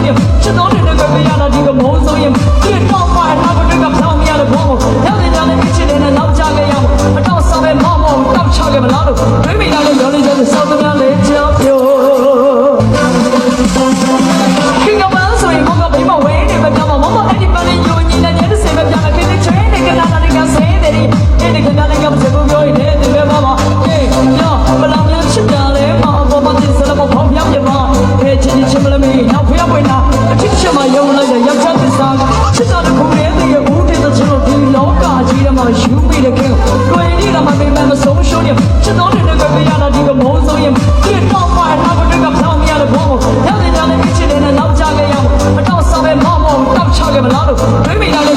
ဆုံးရင်ချစ်တော်နေတဲ့ကွယ်ရတာဒီကမုန်းဆုံးရင်ဒီတော့မှအနာဘက်ကဖောင်းမရတဲ့ဘောမဟုတ်ရောက်တဲ့ကြောင့်လည်းချစ်တဲ့နဲ့နောက်ကြခဲ့ရအောင်အတော့ဆောင်ပဲမောင်းမောင်းတောက်ချခဲ့မလားလို့တွေးမိလာ Thế?